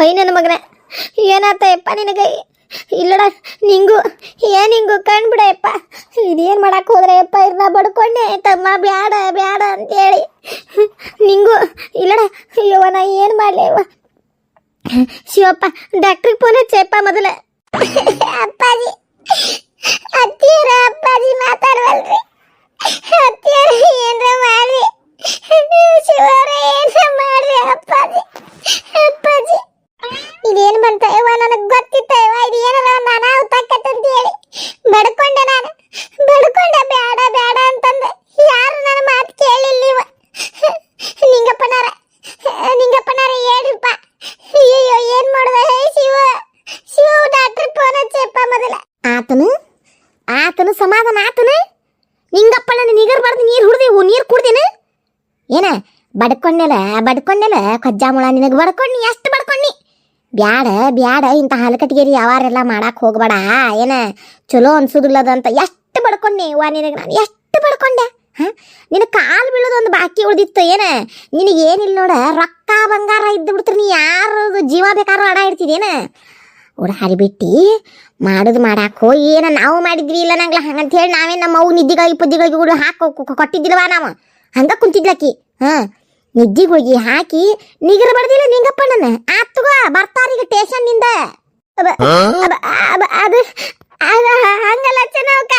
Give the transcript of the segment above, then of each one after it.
ಹೊಯ್ ನನ್ನ ಮಗನ. ಏನಾತಯಪ್ಪ ನಿನಗೆ? ಇಲ್ಲಡ, ನಿಂಗು. ಏನು ಹಿಂಗು ಕಂಡ್ಬಿಡಯಪ್ಪ ಇದೇನ್ ಮಾಡೋಕೆ ಹೋದ್ರೆ ಯಪ್ಪ ಇರ್ನ ಬಡ್ಕೊಂಡೆ. ತಮ್ಮ ಬ್ಯಾಡ ಬ್ಯಾಡ ಅಂತೇಳಿ. ನಿಂಗು, ಇಲ್ಲಡ. ಅಯ್ಯೋ ನಾ ಏನು ಮಾಡಲಿ ಅವ್ವ ಶಿವಪ್ಪ ಡಾಕ್ಟ್ರಿಗೆ ಫೋನ್ ಹಚ್ಚಪ್ಪ ಮೊದಲ. ಅಪ್ಪಾಜಿ, ಅತ್ತಿಯರ ಅಪ್ಪಾಜಿ ಮಾತಾಡವಲ್ರಿ? ಅತ್ತಿಯರ ಏನ್ರ ಮಾಡ್ರಿ ಶಿವರ, ಏನ್ರ ಮಾಡ್ರಿ ಅಪ್ಪಾಜಿ? ಅಪ್ಪಾಜಿ ಬಂತ ಯವ್ವ, ನನಗೆ ಗೊತ್ತಿತ್ತ ಯವ್ವ, ಇದು ಏನಲ್ಲ ಒಂದು ಅನಾಹುತ ಅಂತ ಹೇಳಿ. ಬಡ್ಕೊಂಡೆ ನಾನು. ಬಡ್ಕೊಂಡೆ ಬೇಡ ಬೇಡ ಅಂತಂದೆ. ಯಾರು ನನ್ನ ಮಾತು ಕೇಳಿಲ್ಲ ಇವ. ನಿಂಗಪ್ಪನಾರ ನಿಂಗಪ್ಪನಾರ ಹೇಳ್ರಿಪ್ಪ. ಅಯ್ಯೋ ಏನ್ ಮಾಡುದ? ಹೇ ಶಿವ ಶಿವ ಡಾಕ್ಟರ್ ಫೋನ್ ಹಚ್ಚಪ್ಪ ಮೊದಲ. ಆತನು? ಆತನು ಸಮಾಧಾನ ಆತನು? ನಿಂಗಪ್ಪನ ನಿಗರ್ಬಾರ್ದು ನೀರು ಹುಡ್ದಿ ನೀರು ಕುಡ್ದೇನ? ಏನ? ಬಡ್ಕೊಂಡೆಲ್ಲ ಬಡ್ಕೊಂಡೆಲ್ಲ ಕಜ್ಜಾಮುಳ ನಿನಗೆ ಬಡ್ಕೊಂಡಿ ಎಷ್ಟು ಬಡ್ಕೊಂಡಿ ಬ್ಯಾಡ ಬ್ಯಾಡ, ಇಂಥ ಹಲಕಟ್ಟಿಗೆರಿ ಯಾವಾರೆಲ್ಲ ಮಾಡಕ್ಕೆ ಹೋಗ್ಬೇಡ. ಏನ ಚಲೋ ಅನ್ಸುದಿಲ್ಲದಂತ ಎಷ್ಟು ಬಡ್ಕೊಂಡೆ ವಾ ನಿನಗೆ ನಾನು? ಎಷ್ಟು ಬಡ್ಕೊಂಡೆ? ಹ? ನಿನ್ನ ಕಾಲು ಬೀಳೋದು ಒಂದು ಬಾಕಿ ಉಳ್ದಿತ್ತು, ಏನ? ನಿನಗೆ ಏನಿಲ್ಲ ನೋಡ, ರೊಕ್ಕ ಬಂಗಾರ ಇದ್ದು ಬಿಡ್ತೀರಿ ನೀ ಯಾರು ಜೀವ ಬೇಕಾದ್ರೂ ಅಡ ಇಡ್ತಿದೇನ ಓಡ ಹರಿಬಿಟ್ಟಿ, ಮಾಡೋದು ಮಾಡಾಕೋ ಏನ ನಾವು ಮಾಡಿದ್ವಿ ಇಲ್ಲ ನಂಗ್ಲ ಹಂಗಂತ ಹೇಳಿ ನಾವೇ ನಮ್ಮ ಅವು ನಿದ್ದಿಗಾಗಿ ಪುದ್ದಿಗಾಗಿ ಹಾಕೋ ಹಾಕಿ ಕೊಟ್ಟಿದ್ದಿಲ್ವಾ ನಾವು? ಹಂಗ ಕುಂತಿದ್ಲಕ್ಕಿ, ಹಾ? ನಿದ್ದಿಗಳಿಗೆ ಹಾಕಿ ನಿಗರ ಬಡ್ದಿಲ್ಲ ನಿಂಗಪ್ಪ ನನ್ನ ಆತ್ ತಗೋ ಬರ್ತಾರೀಗ ಸ್ಟೇಷನ್ನಿಂದ ಅದು ಅದು ಹಂಗಲ್ಲ ಚೆನ್ನವಕ್ಕ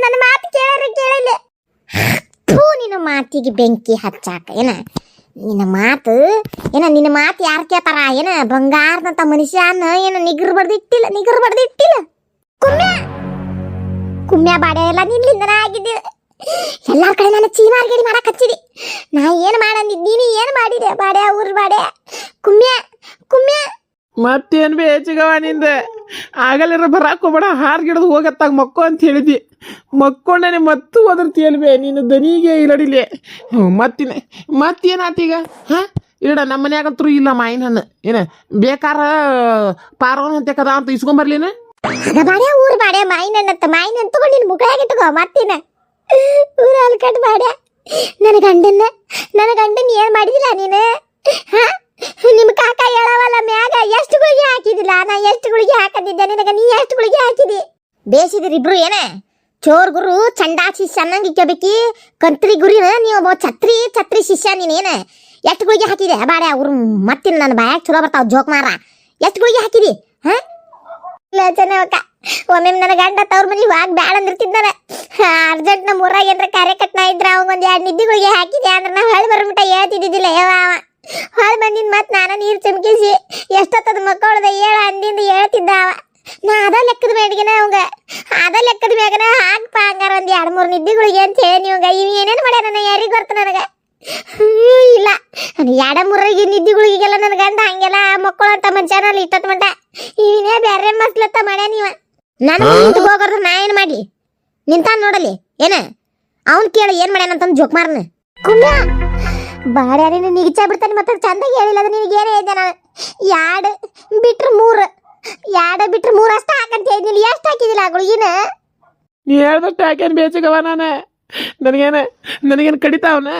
ನನ್ನ ಮಾತು ಕೇಳರ ಕೇಳಿಲ್ಲ. ಥೂ ನಿನ್ನ ಮಾತಿಗೆ ಬೆಂಕಿ ಹಚ್ಚಾಕ ಏನ? ನಿನ್ನ ಮಾತು ಏನ ನಿನ್ನ ಮಾತು ಯಾರು ಕೇಳ್ತಾರ? ಏನ ಬಂಗಾರದಂತ ಮನುಷ್ಯನ ಏನ ನಿಗರ್ ಬಡ್ದಿಟ್ಟಿಲ್ಲ ನಿಗರ್ ಬಡ್ದಿಟ್ಟಿಲ್ಲ ಕುಮ್ಯ ಕುಮ್ಯ ಬಾಡೆ ಎಲ್ಲ ನಿನ್ನಿಂದನ ಆಗಿದ್ದೆ ಎಲ್ಲಾರ ಕಡೆ ನಾನು ಚೀಮಾರ್ಗಡಿ ಮಾಡಕ್ ಹಚ್ಚಿದಿ. ನಾ ಏನ್ ಮಾಡಂದಿದ್ ನೀನು ಏನ್ ಮಾಡಿದೆ ಬಾಡೆ ಊರ್ ಬಾಡೆ ಕುಮ್ಯ ಕುಮ್ಯ? ಮತ್ತೇನ್ ಬಿ ಹೆಚ್ಚಿಗವ ನಿಂದ? ಆಗಲಿರ ಬರಾಕ್ ಹೋಗ್ಬೇಡ ಹಾರ್ ಗಿಡದು ಹೋಗತ್ತಾಗ ಮಕ್ಕೋ ಅಂತ ಹೇಳಿದಿ. ಮಕ್ಕೊಂಡನೆ ಮತ್ತೂ ಒದರ್ತಿಯಲ್ ಬೇ ನೀನು ದನಿಗೆ ಇರಡಿಲೆ. ಮತ್ತಿನ ಮತ್ತೇನಾತೀಗ ಹಾ? ಇಡ ನಮ್ಮ ಮನ್ಯಾಗಂತೂ ಇಲ್ಲ ಮಾಯಿನ ಹಣ್ಣು ಏನ ಬೇಕಾರ ಪಾರ್ವನ ಅಂತ ಕದ ಅಂತ ಇಸ್ಕೊಂಬರ್ಲಿನ ಅದ ಬಾಡೆ ಊರ್ ಬಾಡೆ ಅಂತ ಮಾಯಿನ ತಗೊಂಡು ನಿನ್ ಮುಖಾಗ ಇಟ್ಕೋ ಮತ್ತಿನ. ಊರ ಅಲ್ಕಟ್ ಮಾಡ್ಯ? ನನ್ನ ಗಂಡನ್ನ ನನ್ನ ಗಂಡನ್ ಏನು ಮಾಡಿದಿಲ್ಲ ನೀನು? ಹಾ? ನಿಮ್ಮ ಕಾಕ ಹೇಳವಲ್ಲ ಮ್ಯಾಗ, ಎಷ್ಟು ಗುಳಿಗೆ ಹಾಕಿದಿಲ್ಲ? ನಾ ಎಷ್ಟು ಗುಳಿಗೆ ಹಾಕದಿದ್ದೆ ನಿನಗೆ? ನೀ ಎಷ್ಟು ಗುಳಿಗೆ ಹಾಕಿದಿ? ಬೇಸಿದಿರಿ ಇಬ್ರು ಏನ? ಚೋರ್ ಗುರು, ಚಂಡಾ ಶಿಷ್ಯ ಅನ್ನಂಗ್ ಇಕ್ಕಬೇಕಿ ಕಂತ್ರಿ ಗುರಿ ನೀವು ಛತ್ರಿ ಛತ್ರಿ ಶಿಷ್ಯ ನೀನೇನ ಎಷ್ಟು ಗುಳಿಗೆ ಹಾಕಿದೆ? ಬಾಡ ಅವ್ರು ಮತ್ತಿನ ನನ್ನ ಬಾಯಾಗ ಚಲೋ ಬರ್ತಾವ, ಜೋಕ್ ಮಾರ ಎಷ್ಟು ಗುಳಿಗೆ ಹಾಕಿದಿ? ಹಾ? ಚೆನ್ನವಕ್ಕ ಒಮ್ಮೆ ನನ್ನ ಗಂಡ ತವ್ರ ಮನೆಗೆ ಹೋಗಿ ಬ್ಯಾಡ ಅಂದಿರ್ತಿದ್ದಾರ ಅರ್ಜೆಂಟ್ ನಮ್ಮ ಊರಾಗ ಏನ್ರ ಕಾರ್ಯಕರ್ತನ ಇದ್ರ ಅವಂಗ ಒಂದ್ ಎರಡು ನಿದ್ದಿಗಳಿಗೆ ಹಾಕಿದೆ ಅಂದ್ರೆ ನಾ ಹೊಳ್ ಬರ್ಬಿಟ್ಟ ಹೇಳ್ತಿದ್ದಿದ್ದಿಲ್ಲ. ಯಾವ ಹೊಳ್ ಬಂದಿನ ಮತ್ ನಾನ ನೀರ್ ಚಮಕಿಸಿ ಎಷ್ಟೊತ್ತದ ಮಕ್ಕಳದ ಹೇಳ ಅಂದಿಂದ ಹೇಳ್ತಿದ್ದ ಅವ. ನಾ ಅದ ಲೆಕ್ಕದ ಮೇಡಿಗೆನ ಅವಂಗ. ಅದ ಲೆಕ್ಕದ ಮ್ಯಾಗನ ಹಾಕ್ಪ ಹಂಗಾರ ಒಂದ್ ಎರಡ್ ಮೂರ್ ನಿದ್ದಿಗಳಿಗೆ ಅಂತ ಹೇಳಿ ನೀವಂಗ ಇವ್ ಏನೇನ್ ಮಾಡ್ಯಾರ ನನ್ನ ಯಾರಿಗ್ ಗೊತ್ತ ನನಗ? ಇಲ್ಲ. ಎರಡ ಮೂರಿಗೆ ನಿದ್ದಿಗಳಿಗೆಲ್ಲ ನನ್ನ ಗಂಡ ಹಂಗೆಲ್ಲ ಮಕ್ಕಳು ಅಂತ ಮನುಷ್ಯನಲ್ಲಿ ಇಟ್ಟತ್ ಮಟ್ಟ ಇವನೇ ಬೇರೆ ಮಸ್ಲತ್ತ ಮಾಡ್ಯ ನೀವ ನಾನು ನಿಂತು ಹೋಗೋದ್ರ ನಾ ಏನ್ ಮಾಡ್ಲಿ? ನಿಂತ ನೋಡಲಿ ಏನ? ಅವನ್ ಕೇಳಿ ಏನ್ ಅಂತಂದ್ ಜೋಕ್ ಮಾರ್ನ. ಕುಮ್ಯಾ ಬಾಡ್ಯ ನೀನು ನಿಗಚ ಬಿಡ್ತಾನೆ ಮತ್ತೆ ಚಂದಾಗಿ ಹೇಳಿಲ್ಲ ಅದು ನಿನಗೆ ಏನೇ ಇದೆ ನಾನು ಯಾಡ ಬಿಟ್ರೆ ಮೂರು ಯಾಡ ಬಿಟ್ರೆ ಮೂರು ಅಷ್ಟ ಹಾಕಂತ ಹೇಳಿದ್ನಿಲ್ಲ ಎಷ್ಟು ಹಾಕಿದಿಲ್ಲ ಆ ಏನ ನೀ ಹೇಳ್ದಷ್ಟು ಯಾಕೇನು ಬೇಚಿಗವ ನಾನು? ನನಗೇನ ನನಗೇನು ಕಡಿತಾವನ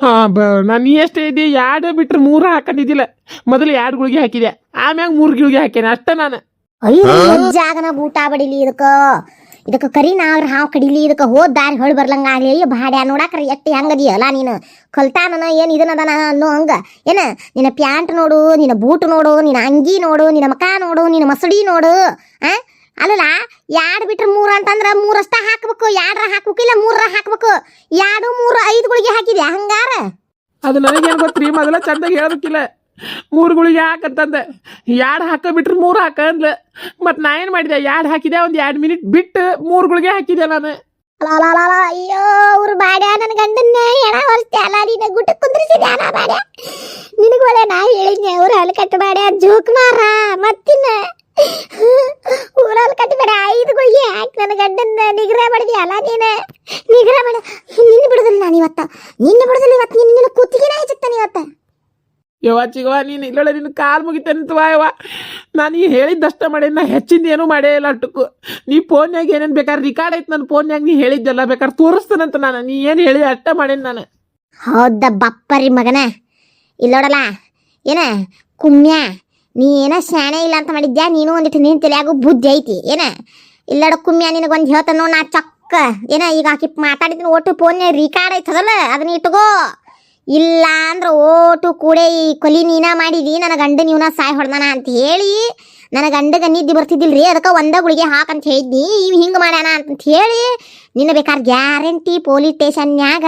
ಹಾಂ ಬ ನಾನು ನೀ ಎಷ್ಟು ಇದ್ದಿ ಎರಡು ಬಿಟ್ರೆ ಮೂರು ಹಾಕೊಂಡಿದ್ದಿಲ್ಲ ಮೊದಲು ಎರಡು ಗುಳಿಗೆ ಹಾಕಿದೆ ಆಮ್ಯಾಗ ಮೂರು ಗುಳಿಗೆ ಹಾಕೇನೆ ಅಷ್ಟೇ ನಾನು. ಅಯ್ಯೋ ಜಾಗನ ಊಟ ಬಡಿಲಿ ಇದಕ್ಕ. ಇದಕ್ಕ ಕರಿ ನಾವ್ರ ಹಾವು ಕಡಿಲಿ ಇದಕ್ಕ ಹೋದ ದಾರಿ ಹೊಳ್ ಬರ್ಲಂಗ ಆಗ್ಲಿ ಅಯ್ಯೋ ಭಾಡ್ಯ ನೋಡಾಕ್ರ ಎಟ್ಟು ಹೆಂಗದಿಯಲ್ಲ ನೀನು. ಕಲ್ತಾನನ ಏನ್ ಇದನ್ನದನ ಅನ್ನೋ ಹಂಗ. ಏನ ನಿನ್ನ ಪ್ಯಾಂಟ್ ನೋಡು ನಿನ್ನ ಬೂಟ್ ನೋಡು ನಿನ್ನ ಅಂಗಿ ನೋಡು ನಿನ್ನ ಮಕ ನೋಡು ನಿನ್ನ ಮಸಡಿ ನೋಡು. ಆ? ಅಲ್ಲಲ್ಲ ಎರಡು ಬಿಟ್ರೆ ಮೂರು ಅಂತಂದ್ರ ಮೂರಷ್ಟ ಹಾಕ್ಬೇಕು. ಯಾಡ್ರ ಹಾಕ್ಬೇಕು ಇಲ್ಲ ಮೂರರ ಹಾಕ್ಬೇಕು. ಎರಡು ಮೂರು ಐದು ಗುಳಿಗೆ ಹಾಕಿದ್ಯಾ ಹಂಗಾರ? ಅದು ನನಗೇನು ಗೊತ್ತ್ರಿ? ಮೊದಲ ಚಂದಾಗಿ ಹೇಳ್ಬೇಕಿಲ್ಲ ಮೂರು ಗುಳಿಗೆ ಹಾಕಂತಂದೆ. ಎರಡು ಹಾಕ ಬಿಟ್ರೆ ಮೂರು ಹಾಕ ಅಂದ್ಲ. ಮತ್ತು ನಾ ಏನು ಮಾಡಿದೆ? ಎರಡು ಹಾಕಿದೆ? ಒಂದು ಎರಡು ಮಿನಿಟ್ ಬಿಟ್ಟು ಮೂರು ಗುಳಿಗೆ ಹಾಕಿದೆ ನಾನು. ಅಯ್ಯೋ, ಅವ್ರು ಬಾಡ್ಯಾ ನನ್ನ ಗಂಡನ್ನ. ಎಣ ಹೊಲ್ಸ್ತೆ ಅಲ್ಲ ನೀನು ಗುಟ್ಟ ಕುಂದ್ರಿಸಿದೆ ಅಲ್ಲ ಬಾಡ್ಯ ನಿನಗೆ ಒಳ್ಳೆ ನಾ ಹೇಳಿದ್ನೆ ಅವ್ರ ಹಲ್ಕಟ್ಟು ಬಾಡ್ಯ ಜೋಕ್ ಮಾರ ಮತ್ತಿನ್ನ? ಊರಲ್ಲಿ ಹಲ್ಕಟ್ಟು ಐದು ಗುಳಿಗೆ ಹಾಕಿ ನನ್ನ ಗಂಡನ್ನ. ನಿಗ್ರಹ ಮಾಡಿದ್ಯ? ಅಲ್ಲ, ನೀನು? ನಿಗ್ರಹ ಮಾಡ ನಿನ್ನ ಬಿಡುದಿಲ್ಲ ನಾನು ಇವತ್ತ. ನಿನ್ನ ಬಿಡುದಿಲ್ಲ ಇವತ್ತು. ನಿನ್ನ ಇವತ್ತ ಯವ್ವ ನೀನು ಇಲ್ಲೊಳ ನಿನ್ನ ಕಾಲು ಮುಗಿತೇನಂತವ ಯವ್ವ. ನಾನು ಈ ಹೇಳಿದ್ದಷ್ಟ ಮಾಡಿ ನಾ ಹೆಚ್ಚಿಂದ ಏನೂ ಮಾಡೇ ಇಲ್ಲ ಅಟ್ಟುಕು ನೀ ಫೋನ್ಯಾಗ ಏನೇನು ಬೇಕಾದ್ರೆ ರಿಕಾರ್ಡ್ ಐತೆ ನನ್ನ ಫೋನ್ಯಾಗ, ನೀ ಹೇಳಿದ್ದೆಲ್ಲ ಬೇಕಾದ್ರೆ ತೋರಿಸ್ತಾನಂತ ನಾನು. ನೀ ಏನು ಹೇಳಿದೆ ಅಷ್ಟ ಮಾಡೇನಿ ನಾನು. ಹೌದ ಬಪ್ಪರಿ ಮಗನ. ಇಲ್ಲೋಡಲ್ಲ ಏನ ಕುಮ್ಯ, ನೀ ಏನ ಶಾಣೆ ಇಲ್ಲ ಅಂತ ಮಾಡಿದ್ಯಾ? ನೀನು ಒಂದಿಟ್ಟು ನೀನು ತಲೆಯಾಗು ಬುದ್ಧಿ ಐತಿ, ಏನ? ಇಲ್ಲಡ ಕುಮ್ಯ ನಿನಗೊಂದು ಹೇಳ್ತಾನೋ ನಾ ಚಕ್ಕ. ಏನ, ಈಗ ಆಕಿ ಮಾತಾಡಿದ್ನ ಒಟ್ಟು ಫೋನ್ಯಾಗ ರಿಕಾರ್ಡ್ ಐತದಲ್ಲ, ಅದನ್ನ ಇಟ್ಕೋ. ಇಲ್ಲ ಅಂದ್ರೆ ಓಟು ಕೂಡೆ ಈ ಕೊಲಿ ನೀನ ಮಾಡಿದಿ, ನನ್ನ ಗಂಡ ನೀವ್ನ ಸಾಯ್ ಹೊಡ್ದಾನ ಅಂತ ಹೇಳಿ ನನ್ನ ಗಂಡಗ ನಿದ್ದೆ ಬರ್ತಿದ್ದಿಲ್ರಿ, ಅದಕ್ಕೆ ಒಂದ ಗುಳಿಗೆ ಹಾಕಂತ ಹೇಳಿದ್ನಿ, ಇವ್ ಹಿಂಗೆ ಮಾಡ್ಯಾನ ಅಂತ ಹೇಳಿ ನಿನ್ನ ಬೇಕಾದ್ರೆ ಗ್ಯಾರಂಟಿ ಪೊಲೀಸ್ ಸ್ಟೇಷನ್ಯಾಗ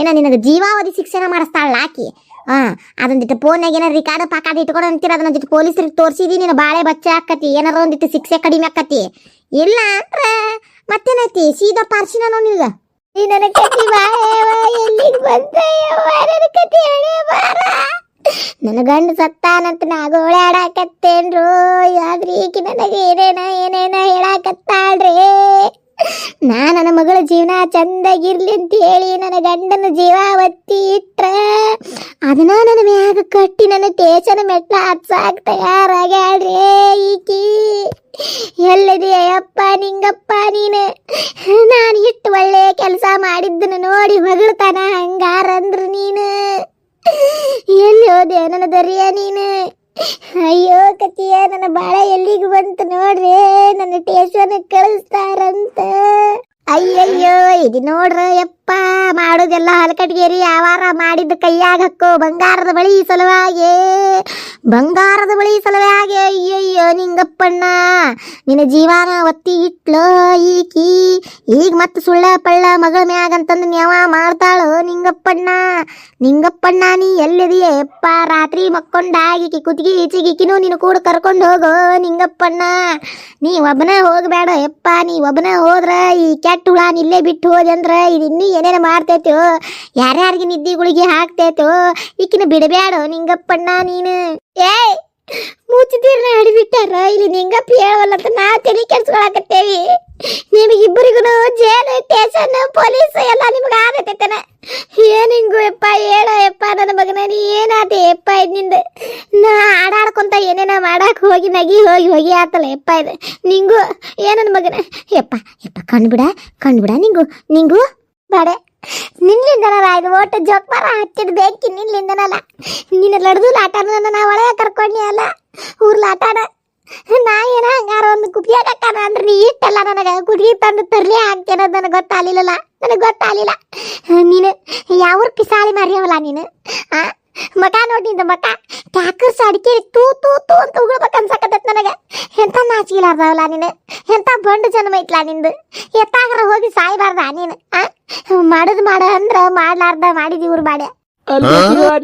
ಏನ ನಿನಗೆ ಜೀವಾವಧಿ ಶಿಕ್ಷಣ ಮಾಡಿಸ್ತಾಳ ಆಕಿ. ಹಾಂ ಅದೊಂದಿಟ್ಟು ಫೋನ್ಯಾಗ ಏನಾರು ರಿಕಾರ್ಡ್ ಪಾಕಾಡ್ ಇಟ್ಕೊಂಡು ಅಂತೀರ ಅದನ್ನೊಂದಿಟ್ಟು ಪೊಲೀಸರಿಗೆ ತೋರಿಸಿದಿ ನೀನು ಬಾಳೆ ಬಚ್ಚ ಆಕತಿ ಏನಾರ ಒಂದಿಟ್ಟು ಶಿಕ್ಷೆ ಕಡಿಮೆ ಆಕತಿ ಇಲ್ಲ ಅಂದ್ರೆ ಮತ್ತೇನೈತಿ, ಸೀದಾ ಪಾರ್ಸಿನ ನಿನಗ? ನನ್ನ ಕತಿ ಎಲ್ಲಿಗೆ ಬಂತ ನನ್ನ ಕತಿ ಬಾರ ನನ್ನ ಗಂಡ ಸತ್ತಾನಂತ ನಾ ಗೋಳಾಡಕತ್ತೇನ್ರು ಆದ್ರೆ ಈಕಿ ನನಗೆ ಏನೇನ ಏನೇನ ಹೇಳಾಕತ್ತಾಳ್ರಿ? ನಾ ನನ್ನ ಮಗಳ ಜೀವನ ಚಂದಾಗಿರ್ಲಿ ಅಂತ ಹೇಳಿ ನನ್ನ ಗಂಡನ ಜೀವ ಒತ್ತಿ ಇಟ್ರ ಅದನ್ನ ನನ್ನ ಮ್ಯಾಗ ಕಟ್ಟಿ ನನ್ನ ಟೇಷನ್ ಮೆಟ್ಲ ಹತ್ಸಾಕ್ ತಯಾರಾಗ್ಯಾಳ್ರಿ ಈಕಿ. ಅಯ್ಯಪ್ಪ, ನಿಂಗಪ್ಪ ನೀನೆ. ನಾನು ಇಟ್ಟು ಒಳ್ಳೆ ಕೆಲಸ ಮಾಡಿದ್ದನ್ನು ನೋಡಿ ಹೊಗಳ್ತಾನ ಹಂಗಾರಂದ್ರು ನೀನು. ಎಲ್ಲಿ ಹೋದೆ ನನ್ನ ದರಿಯ ನೀನು? ಅಯ್ಯೋ ಕತಿಯ ನನ್ನ ಬಾಳೆ ಎಲ್ಲಿಗೆ ಬಂತು ನೋಡ್ರಿ ನನ್ನ ಟೇಷನ್ ಕಳಿಸ್ತಾರಂತ. ಅಯ್ಯಯ್ಯೋ ಇದು ನೋಡ್ರ ಯಪ್ಪ ಮಾಡೋದೆಲ್ಲ ಹಲಕಟ್ಗೇರಿ, ಯಾವಾರ ಮಾಡಿದ ಕೈಯಾಗ ಹಕ್ಕೋ, ಬಂಗಾರದ ಬಳಿ ಸಲುವಾಗೆ. ಬಂಗಾರದ ಬಳಿ ಸಲುವಾಗೆ, ಅಯ್ಯಯ್ಯೋ, ನಿಂಗಪ್ಪಣ್ಣ. ನಿನ್ನ ಜೀವನ ಒತ್ತಿ ಇಟ್ಲೋ ಈಕಿ. ಈಗ ಮತ್ತೆ ಸುಳ್ಳ ಪಳ್ಳ ಮಗಳ ಮ್ಯಾಗಂತಂದು ನ್ಯಾವ ಮಾಡ್ತಾಳೋ ನಿಂಗಪ್ಪಣ್ಣ. ನಿಂಗಪ್ಪಣ್ಣ, ನೀ ಎಲ್ಲಿದೆಯೇ? ಯಪ್ಪ ರಾತ್ರಿ ಮಕ್ಕೊಂಡಾಗಿಕಿ ಕುತ್ತಿಗೆ ಈಚಿಗಿಕ್ಕಿನೂ ನೀನು ಕೂಡ ಕರ್ಕೊಂಡು ಹೋಗೋ ನಿಂಗಪ್ಪಣ್ಣ. ನೀ ಒಬ್ಬನ ಹೋಗಬೇಡ ಯಪ್ಪ ನೀ ಒಬ್ಬನ ಹೋದ್ರ ಈ ಕೆಟ್ಟ ಹುಳ ಇಲ್ಲೇ ಬಿಟ್ಟು ಹೋದೆ ಅಂದ್ರ ಇದು ಇನ್ನೂ ಏನೇನು ಮಾಡ್ತೈತೋ, ಯಾರ್ಯಾರಿಗೆ ನಿದ್ದಿಗಳಿಗೆ ಹಾಕ್ತೈತೋ, ಈಕಿನ ಬಿಡಬೇಡ ನಿಂಗಪ್ಪಣ್ಣ ನೀನು. ಏಯ್ ಮೂಚಿತೀರ್ನ ಹಿಡಿಬಿಟ್ಟಾರ ಇಲ್ಲಿ ನಿಂಗಪ್ಪ ಹೇಳವಲ್ಲ ಅಂತ ನಾ ತಲೆ ಕೆಡ್ಸ್ಕೊಳಕತ್ತೇವಿ. ನಿಮಗಿಬ್ಬರಿಗೂ ಜೇಲು ಸ್ಟೇಷನ್ ಪೊಲೀಸ್ ಎಲ್ಲ ನಿಮ್ಗೆ ಆಗತ್ತೈತನ? ಏನ್ ಹಿಂಗು ಯಪ್ಪ, ಹೇಳೋ ಯಪ್ಪ, ನನ್ನ ಮಗನ ನೀ ಏನಾದೆ ಯಪ್ಪ ಇದ್ನಿಂದ? ನಾ ಆಡಾಡ್ಕೊಂತ ಏನೇನ ಮಾಡಕ್ ಹೋಗಿ, ನಗಿ ಹೋಗಿ ಹೋಗಿ ಆತಲ್ಲ ಯಪ್ಪ ಇದು. ನಿಂಗು ಏನನ್ನ ಮಗನ? ಯಪ್ಪ ಯಪ್ಪ ಕಣ್ಬಿಡ ಕಣ್ಬಿಡ ನಿಂಗು ನಿಂಗು. ಬೇಡ. ನಿನ್ಲಿಂದನಲ್ಲ, ಇದು ಓಟು ಜೋಕ್ ಮರ ಹಚ್ಚಿದ ಬೆಂಕಿ ನಿನ್ನಿಂದನಲ್ಲ ನಿನ್ನ ಲಡ್ದು ಲಾಟನ ನಾ ಒಳಗೆ ಕರ್ಕೊಂಡಿ ಅಲ್ಲ. ಊರ್ ಲಾಟಾಡ ನಾ ಏನ ಹಂಗಾರ ಒಂದು ಕುಪಿಯಾಗ ಹಾಕಾನ ಅಂದ್ರೆ ನೀ ಇಷ್ಟಲ್ಲ ನನಗೆ. ಕುದಿ ತಂದು ತರ್ಲಿ ಹಾಕ್ತೇನೋದು ನನಗೆ ಗೊತ್ತಾಗಲಿಲ್ಲ ನನಗೆ ಗೊತ್ತಾಗಲಿಲ್ಲ. ನೀನು ಯಾವ ಪಿಸಾಳಿ ಮಾರಿಯವಲ್ಲ ನೀನು? ಆ? ಮಕ ನೋಡಿಂದ ಮಕ ಟ್ಯಾಕರ್ಸ್ ಅಡಿಕೆ ತೂ ತೂ ತೂ ಅಂತ ಉಗುಳ್ಬೇಕು ಅನ್ಸಕತ್ತೈತ್ ನನಗೆ. ಎಂತ ನಾಚಿಲಾರ್ದವಲ್ಲ ನೀನು. ಎಂತ ಬಂಡು ಜನ್ಮ ಐತ್ಲಾ ನಿಂದು. ಎತ್ತಾಗರ ಹೋಗಿ ಸಾಯ್ಬಾರ್ದ ನೀನು ಮಾಡೋದು ಮಾಡ ಅಂದ್ರ ಮಾಡ್ಲಾರ್ದ ಮಾಡಿದಿ ಇವ್ರು ಮಾಡ್ಯ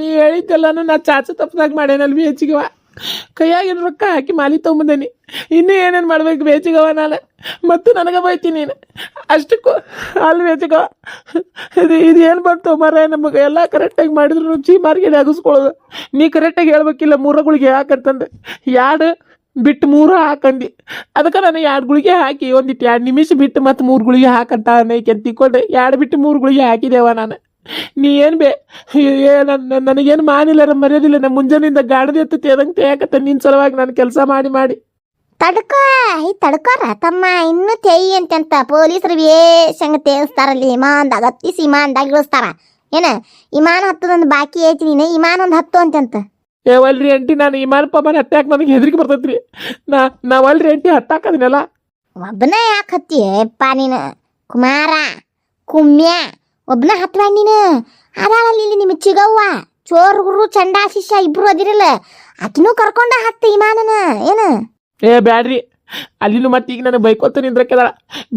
ನೀ ಹೇಳಿದ್ದೆಲ್ಲಾನು ನಾ ಚಾಚು ತಪ್ಪದಾಗ ಮಾಡೇನಲ್ ಬೇಚಿಗವ ಕೈಯಾಗಿನ ರೊಕ್ಕ ಹಾಕಿ ಮಾಲಿ ತೊಗೊಂಬಂದೇನಿ. ಇನ್ನೂ ಏನೇನು ಮಾಡ್ಬೇಕು ಬೇಚಿಗವ ನಾಳೆ? ಮತ್ತು ನನಗೆ ಬೈತಿ ನೀನು. ಅಷ್ಟಕ್ಕೂ ಅಲ್ಲಿ ಬೇಚಿಗವ ಇದು ಇದು ಏನು ಬಂತು ಮರ ನಮಗೆ? ಎಲ್ಲ ಕರೆಕ್ಟಾಗಿ ಮಾಡಿದ್ರು ಚೀ ಮಾರ್ಕೆಟ್ ಅಗಿಸ್ಕೊಳ್ಳೋದು ನೀ ಕರೆಕ್ಟಾಗಿ ಹೇಳ್ಬೇಕಿಲ್ಲ, ಮೂರಗಳಿಗೆ ಗುಳಿಗೆ ಯಾಡು ಬಿಟ್ಟು ಮೂರು ಹಾಕಂದು? ಅದಕ್ಕೆ ನಾನು ಎರಡು ಗುಳಿಗೆ ಹಾಕಿ ಒಂದಿಟ್ಟು ಎರಡು ನಿಮಿಷ ಬಿಟ್ಟು ಮತ್ತು ಮೂರು ಗುಳಿಗೆ ಹಾಕಂತ ಅನ್ನೈಕೆ ತಿಕ್ಕೊಂಡೆ ಎರಡು ಬಿಟ್ಟು ಮೂರು ಗುಳಿಗೆ ಹಾಕಿದೇವ ನಾನು? ನೀ ಏನು ಬೇ ಏ ನನ್ನ ನನಗೇನು ಮಾನಿಲ್ಲ ನಮ್ಮ ಮರ್ಯಾದಿಲ್ಲ. ನಮ್ಮ ಮುಂಜಾನೆಯಿಂದ ಗಾಡದಿ ಎತ್ತ ತೇದಂಗೆ ತೇಯಕತ್ತ ನಿನ್ನ ಸಲುವಾಗಿ ನಾನು ಕೆಲಸ ಮಾಡಿ ಮಾಡಿ. ತಡ್ಕೋ ಈ ತಡ್ಕೋರ? ತಮ್ಮ ಇನ್ನೂ ತೆಯಿ ಅಂತಂತ ಪೊಲೀಸರು ವೇಷಂಗ ತೇಗಿಸ್ತಾರಲ್ಲಿ ಇಮಾನ್ದಾಗ ಹತ್ತಿಸಿ ಇಮಾನ್ದಾಗ ಇಳಿಸ್ತಾರ. ಏನ? ಇಮಾನ್ ಹತ್ತದೊಂದು ಬಾಕಿ ಐತಿ ನೀನು ಇಮಾನ್ ಒಂದು ಹತ್ತು ಅಂತಂತ. ಏವಲ್ರಿ ಅಂಟಿ ನಾನು ಇಮಾನ ಪಮಾನ್ ಹತ್ತಾಕ ನನಗೆ ಹೆದರಿಕೆ ಬರ್ತೈತ್ರಿ. ನಾ ನಾವಲ್ರಿ ಅಂಟಿ ಹತ್ತಾಕದಿನಲ್ಲ ಒಬ್ಬನ ಯಾಕೆ ಹತ್ತಿಯಪ್ಪ ನೀನು. ಕುಮಾರ ಕುಮ್ಯ. ಒಬ್ಬನ ಹತ್ವ ನೀನು? ಅದಾಳಲ್ಲಿ ಇಲ್ಲಿ ನಿಮ್ಮ ಚಿಗವ್ವ. ಚೋರ್ಗುರು ಚಂಡಾ ಶಿಷ್ಯ ಇಬ್ರು ಅದಿರಲ್ಲ. ಆಕಿನೂ ಕರ್ಕೊಂಡ ಹತ್ತ ಇಮಾನನ. ಏನು? ಏ ಬ್ಯಾಡ್ರಿ. ಅಲ್ಲಿನೂ ಮತ್ತೆ ಈಗ ನನಗೆ ಬೈಕೋತ ನಿಂದ್ರಕ್ಕೆದಾಳ.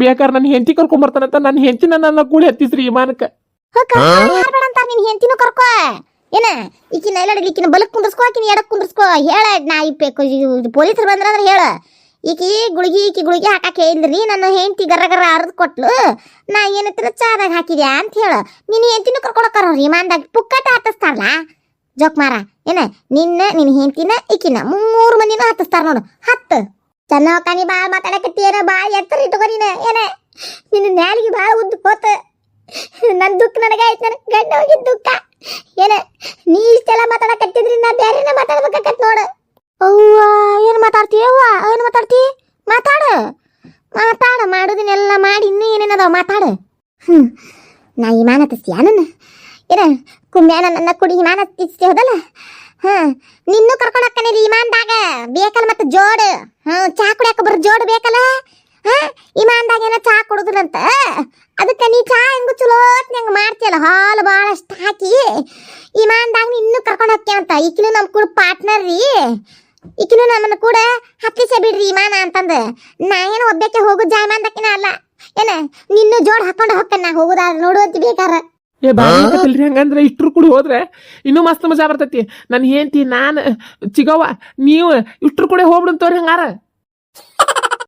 ಬೇಕಾದ್ರೆ ನನ್ನ ಹೆಂಡತಿ ಕರ್ಕೊಂಬರ್ತಾನಂತ ನನ್ನ ಹೆಂಡತಿ ನನ್ನ ಕೂಡಿ ಹತ್ತಿಸ್ರಿ ವಿಮಾನಕ್ಕೆ ಯಾರು ಬೇಡ ಅಂತಾರ ನಿನ್ ಹೆಂಡತಿನೂ ಕರ್ಕೋ? ಏನ? ಈಕಿನ ಎಲ್ಲ ಈಕಿನ ಬಲಕ್ ಕುಂದ್ರಸ್ಕೋ ಆಕಿನ ಎಡಕ್ ಕುಂದ್ರಸ್ಕೋ? ಹೇಳ ನಾ ಇಪ್ಪೇಕು ಪೊಲೀಸರು ಬಂದ್ರ ಅಂದ್ರೆ ಹೇಳ. ಈಕಿ ಗುಳಿಗೆ ಈಕಿ ಗುಳಿಗೆ ಹಾಕಕ್ಕೆ ಹೇಳಿದ್ರಿ ನನ್ನ ಹೆಂಡತಿ ಗರ ಗರ ಅರ್ದು ಕೊಟ್ಲು, ನಾ ಏನತ್ರ ಚಾದಾಗ ಹಾಕಿದ್ಯಾ ಅಂತ ಹೇಳ. ನಿನ್ನ ಹೆಂಡತಿನೂ ಕರ್ಕೊಳಕ್ಕಾರ ವಿಮಾನದಾಗ ಪುಕ್ಕಟ ಹತ್ತಿಸ್ತಾರಲ್ಲ? ಜೋಕ್ಮಾರ ಏನ ನಿನ್ನ ನಿನ್ನ ಹೆಂಡತಿನ, ಈಕಿನ ಮೂರು ಮಂದಿನ ಹತ್ತಿಸ್ತಾರ ನೋಡು, ಹತ್ತು. ಚೆನ್ನಾಗಿ ಬಾ ಮಾತಾಡಕತ್ತೀಯನ ಬಾ ಎತ್ತರ ಇಟ್ಕೋ ನೀನ, ಏನ? ನಿನ್ನ ನ್ಯಾಲಿಗೆ ಭಾಳ ಉದ್ದ ಹೋತ. ನನ್ನ ದುಃಖ ನನಗೆ ಆಯ್ತು ನನಗೆ ಗಂಡ ಹೋಗಿದ್ದ ದುಃಖ. ಏನ, ನೀ ಇಷ್ಟೆಲ್ಲ ಮಾತಾಡಕತ್ತಿದ್ರಿ, ನಾ ಬೇರೆನ ಮಾತಾಡ್ಬೇಕಾಕತ್ ನೋಡು. ಅವ್ವ, ಏನು ಮಾತಾಡ್ತಿ? ಅವ್ವ, ಏನು ಮಾತಾಡ್ತಿ? ಮಾತಾಡು. ಮಾತಾಡು, ಮಾಡೋದನ್ನೆಲ್ಲ ಮಾಡಿ ಇನ್ನೂ ಏನೇನದಾವ ಮಾತಾಡು. ಹ್ಞೂ ನಾ ವಿಮಾನ ಹತ್ತಿಸ್ತೀಯ ನನ್ನ? ಕುಮ್ಯಾನ ನನ್ನ ಕುಡಿ ವಿಮಾನ ಹತ್ತಿಸ್ತಿ ಹೋದಲ್ಲ? ಹಾಂ, ನಿನ್ನೂ ಕರ್ಕೊಂಡು ಹೋಗ್ತಾನೆ ಇಮಾನ್ದಾಗ ಬೇಕಲ್ಲ ಮತ್ತೆ ಜೋಡು. ಹಾಂ ಚಾ ಕುಡಿಯಕ ಬರೋ ಜೋಡು ಬೇಕಲ್ಲ? ಹಾಂ ಇಮಾನ್ದಾಗ ಏನೋ ಚಾ ಕುಡುದಿಲ್ಲಂತ ಅದಕ್ಕೆ ನೀ ಚಾ ಹೆಂಗು ಚಲೋ ಹೆಂಗೆ ಮಾಡ್ತೀಯಲ್ಲ? ಹಾಲು ಭಾಳಷ್ಟು ಹಾಕಿ ಇಮಾನ್ದಾಗ ನಿನ್ನೂ ಕರ್ಕೊಂಡು ಹೋಗ್ಯ ಅಂತ? ಈಕಿನೂ ನಮ್ಮ ಕೂಡ ಪಾರ್ಟ್ನರ್ ರೀ. ಈಕಿನೂ ನಮ್ಮನ್ನ ಕೂಡ ಹತ್ತಿಸ ಬಿಡ್ರಿ ಮಾನ ಅಂತಂದ. ನಾ ಏನು ಒಬ್ಬಕ್ಕೆ ಹೋಗು ಜಾಯಮಾನ್ದಕ್ಕಿನ ಅಲ್ಲ. ಏನ ನಿನ್ನೂ ಜೋಡ್ ಹಾಕೊಂಡು ಹೋಗ್ತಾನೆ ನಾ ಹೋಗುದಾದ್ರೆ ನೋಡುವಂತ ಬೇಕಾರ. ಏ ಬಾಲ್ರಿ ಹಂಗಂದ್ರೆ ಇಷ್ಟ್ರು ಕೂಡ ಹೋದ್ರೆ ಇನ್ನೂ ಮಸ್ತ್ ಮಜಾ ಬರ್ತೈತಿ. ನನ್ ಹೆಂಡತಿ ನಾನು ಚಿಗವ್ವ ನೀವು ಇಷ್ಟ್ರು ಕೂಡ ಹೋಗ್ಬಿಡಂತವ್ರಿ ಹಂಗಾರ.